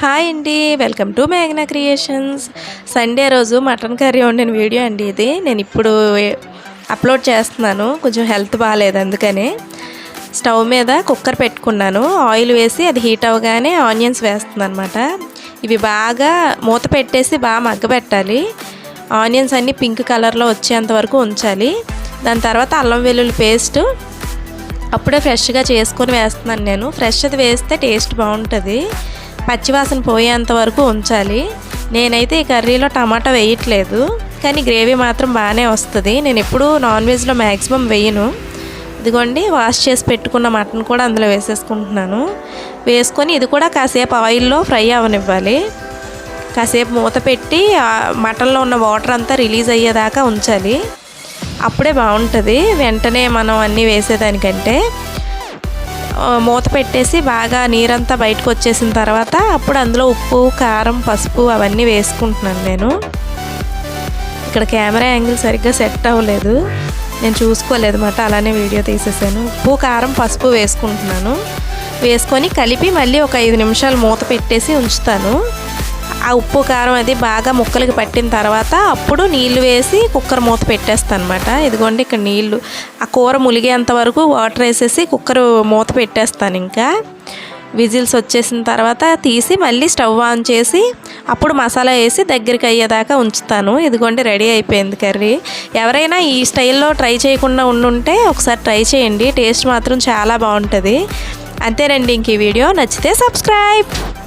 Hi అండి welcome to మేఘనా creations. Sunday రోజు మటన్ కర్రీ వండిన వీడియో అండి ఇది. నేను ఇప్పుడు అప్లోడ్ చేస్తున్నాను. కొంచెం హెల్త్ బాగాలేదు అందుకని. స్టవ్ మీద కుక్కర్ పెట్టుకున్నాను. ఆయిల్ వేసి అది హీట్ అవ్వగానే ఆనియన్స్ వేస్తుంది అనమాట ఇవి బాగా మూత పెట్టేసి బాగా మగ్గబెట్టాలి ఆనియన్స్ అన్నీ పింక్ కలర్లో వచ్చేంత వరకు ఉంచాలి. దాని తర్వాత అల్లం వెల్లుల్లి పేస్ట్ అప్పుడే ఫ్రెష్గా చేసుకొని వేస్తున్నాను నేను. ఫ్రెష్ అది వేస్తే టేస్ట్ బాగుంటుంది. పచ్చివాసన పోయేంత వరకు ఉంచాలి. నేనైతే ఈ కర్రీలో టమాటా వేయట్లేదు. కానీ గ్రేవీ మాత్రం బాగానే వస్తుంది. నేను ఎప్పుడూ నాన్ వెజ్లో మ్యాక్సిమం వేయను. ఇదిగోండి వాష్ చేసి పెట్టుకున్న మటన్ కూడా అందులో వేసేసుకుంటున్నాను. వేసుకొని ఇది కూడా కాసేపు ఆయిల్లో ఫ్రై అవనివ్వాలి. కాసేపు మూత పెట్టి మటన్లో ఉన్న వాటర్ అంతా రిలీజ్ అయ్యేదాకా ఉంచాలి. అప్పుడే బాగుంటుంది. వెంటనే మనం అన్నీ వేసేదానికంటే మూత పెట్టేసి బాగా నీరంతా బయటకు వచ్చేసిన తర్వాత అప్పుడు అందులో ఉప్పు కారం పసుపు అవన్నీ వేసుకుంటున్నాను నేను. ఇక్కడ కెమెరా యాంగిల్ సరిగ్గా సెట్ అవ్వలేదు. నేను చూసుకోలేదు మాట అలానే వీడియో తీసేసాను. ఉప్పు కారం పసుపు వేసుకుంటున్నాను. వేసుకొని కలిపి మళ్ళీ ఒక ఐదు నిమిషాలు మూత పెట్టేసి ఉంచుతాను. ఆ ఉప్పు కారం అది బాగా ముక్కలకి పట్టిన తర్వాత అప్పుడు నీళ్ళు వేసి కుక్కర్ మూత పెట్టేస్తాను అనమాట ఇదిగోండి ఇక్కడ నీళ్ళు ఆ కూర ములిగేంత వరకు వాటర్ వేసేసి కుక్కర్ మూత పెట్టేస్తాను ఇంకా. విజిల్స్ వచ్చేసిన తర్వాత తీసి మళ్ళీ స్టవ్ ఆన్ చేసి అప్పుడు మసాలా వేసి దగ్గరికి అయ్యేదాకా ఉంచుతాను. ఇదిగోండి రెడీ అయిపోయింది కర్రీ. ఎవరైనా ఈ స్టైల్లో ట్రై చేయకుండా ఉండుంటే ఒకసారి ట్రై చేయండి. టేస్ట్ మాత్రం చాలా బాగుంటుంది. అంతేనండి ఇంక ఈ వీడియో. నచ్చితే సబ్స్క్రైబ్.